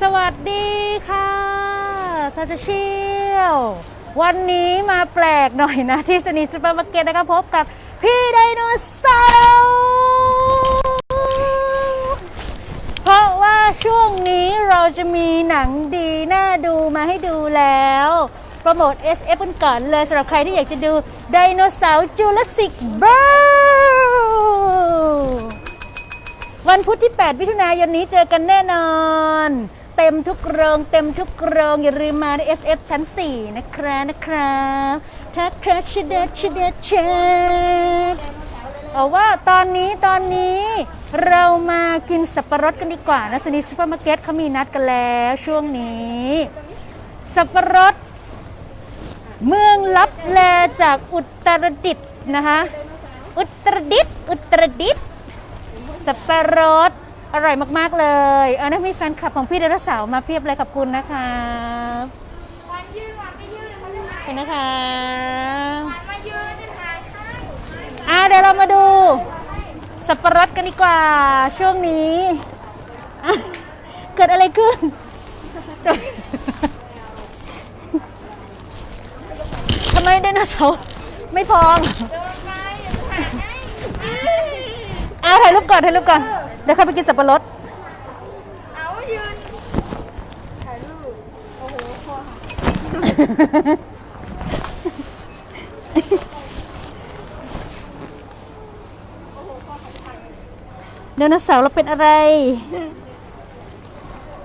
สวัสดีค่ะชาจะเชียววันนี้มาแปลกหน่อยนะ ที่สนิทซูเปอร์มาร์เก็ตนะคะพบกับพี่ไดโนเสาร์เพราะว่าช่วงนี้เราจะมีหนังดีน่าดูมาให้ดูแล้ว โปรโมท SF กันก่อนเลยสำหรับใครที่อยากจะดูไดโนเสาร์จูราสสิกเบิร์วันพุธที่ 8 มิถุนายนนี้เจอกันแน่นอน เต็มทุกโรงเต็มทุกโรงอย่าลืมมาใน SF ชั้น 4 นะครับนะครับถ้าคราชเดชเดชเอาว่าตอนนี้ตอนนี้เรามากินสับปะรดกันดีกว่านะสนิซูเปอร์มาร์เก็ตเขามีนัดกันแล้วช่วงนี้ สับปะรด เมืองลับแลจากอุตรดิตถ์นะคะอุตรดิตถ์อุตรดิตถ์สับปะรด อร่อยมาก ๆ เลยเออนะมีแฟนคลับของพี่เดรเสาร์มาเพียบเลยขอบคุณนะคะวันยืนวันไม่ยืนเขาจะขอบถ่ายคุณนะคะวันมายืนจะถ่ายให้อะเดี๋ยวเรามาดู สับปะรดกันดีกว่า ช่วงนี้อะเกิดอะไรขึ้น ทำไมไดโนเสาร์ไม่พองเดินไปเดี๋ยวจะถ่ายให้ อะถ่ายรูปก่อนถ่ายรูปก่อน เดี๋ยวเข้าไปกินสับปะรด เอายืนถ่ายรูปโอ้โหคอหักไดโนเสาร์เราเป็นอะไร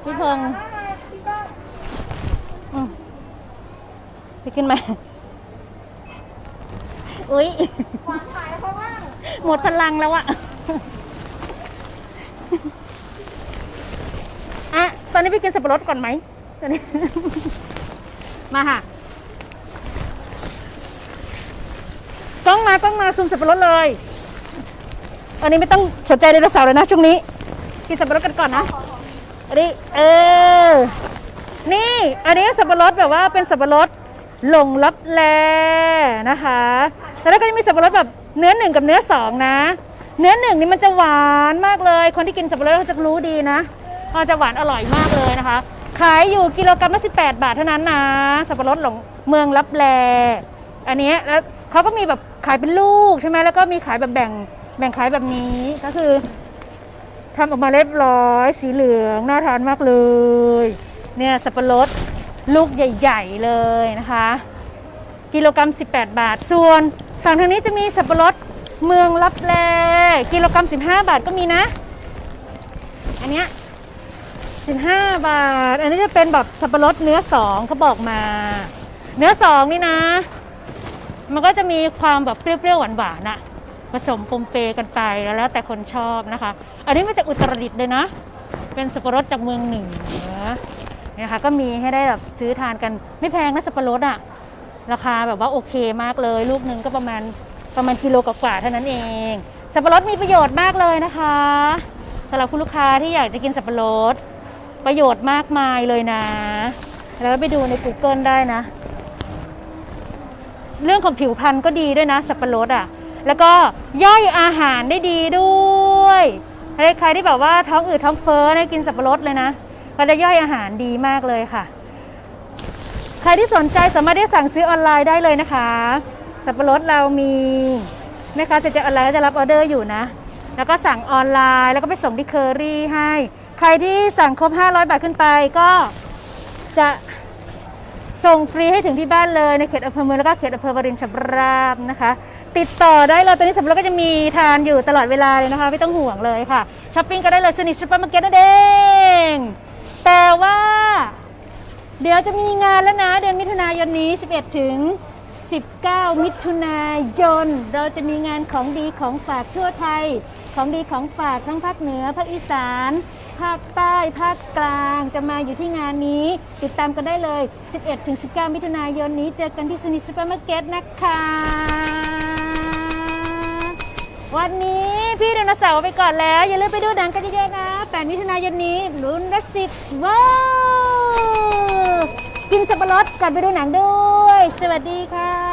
พี่พงษ์อืมไปขึ้นมา อุ๊ยขวานถ่ายเพราะว่าหมดพลังแล้วอะ อะตอนนี้ไปกินสับปะรดก่อนไหมตอนนี้ มาค่ะ กล้องมากล้องมาซูมสับปะรดเลย อันนี้ไม่ต้องสนใจไดโนเสาร์เลยนะช่วงนี้ กินสับปะรดกันก่อนนะ อันนี้ เออ นี่ อันนี้สับปะรดแบบว่าเป็นสับปะรดหลงลับแลนะคะ แล้วก็จะมีสับปะรดแบบเนื้อหนึ่งกับเนื้อสองนะ เนื้อหนึ่งนี่มันจะหวานมากเลย คนที่กินสับปะรดเขาจะรู้ดีนะมันจะหวานอร่อยมากเลยนะคะ ขายอยู่กิโลกรัมละ18 บาทเท่านั้นนะ สับปะรดหลงเมืองลับแล อันนี้แล้วเขาก็มีแบบขายเป็นลูกใช่ไหมแล้วก็มีขายแบบแบ่งแบ่งขายแบบนี้ก็คือทำออกมาเรียบร้อย สีเหลืองน่าทานมากเลย เนี่ยสับปะรดลูกใหญ่ ๆ เลยนะคะ กิโลกรัม 18 บาท ส่วนฝั่งทางนี้จะมีสับปะรด เมืองลับแลกิโลกรัม15 บาทก็มีนะ อันเนี้ย15 บาท อันนี้จะเป็นแบบสับปะรดเนื้อสองเขาบอกมา เนื้อสองนี่นะ มันก็จะมีความแบบเปรี้ยวๆหวานๆอะผสมปมเปกันไปแล้วแล้วแต่คนชอบนะคะ อันนี้มาจากอุตรดิตถ์เลยนะ เป็นสับปะรดจากเมืองเหนือเนี่ยค่ะก็มีให้ได้แบบซื้อทานกันไม่แพงนะสับปะรดอะราคาแบบว่าโอเคมากเลย ลูกหนึ่งก็ประมาณ ประมาณกิโลกว่าๆเท่านั้นเอง สับปะรดมีประโยชน์มากเลยนะคะสำหรับคุณลูกค้าที่อยากจะกินสับปะรด ประโยชน์มากมายเลยนะ แล้วไปดูใน Google ได้นะ เรื่องของผิวพรรณก็ดีด้วยนะ สับปะรดอะ แล้วก็ย่อยอาหารได้ดีด้วยใครๆที่แบบว่าท้องอืดท้องเฟ้อได้กินสับปะรดเลยนะก็จะย่อยอาหารดีมากเลยค่ะ ใครที่สนใจสามารถได้สั่งซื้อออนไลน์ได้เลยนะคะ สับปะรดเรามีแม่ค้าจะจะออนไลน์ก็จะรับออเดอร์อยู่นะ แล้วก็สั่งออนไลน์แล้วก็ไปส่งที่เคอรี่ให้ ใครที่สั่งครบ 500 บาทขึ้นไปก็จะส่งฟรีให้ถึงที่บ้านเลยในเขตอำเภอเมืองแล้วก็เขตอำเภอวรินชำราบนะคะ ติดต่อได้เลยตอนนี้สำหรับก็จะมีทานอยู่ตลอดเวลาเลยนะคะ ไม่ต้องห่วงเลยค่ะช้อปปิ้งก็ได้เลยสนิทซูเปอร์มาร์เก็ตนั่นเองแต่ว่า เดี๋ยวจะมีงานแล้วนะ เดือนมิถุนายนนี้ 11 ถึง 19 มิถุนายน เราจะมีงานของดีของฝากทั่วไทย ของดีของฝากทั้งภาคเหนือภาคอีสาน ภาคใต้ภาคกลางจะมาอยู่ที่งานนี้ ติดตามกันได้เลย 11ถึง19 มิถุนายนนี้เจอกันที่สนิทซูเปอร์มาร์เก็ตนะคะ วันนี้พี่ไดนเสาร์ไปก่อนแล้ว อย่าลืมไปดูหนังกันเยอะๆนะ 8 มิถุนายนนี้ลุ้นรัสิตว้า กินสับปะรดก่อนไปดูหนังด้วย สวัสดีค่ะ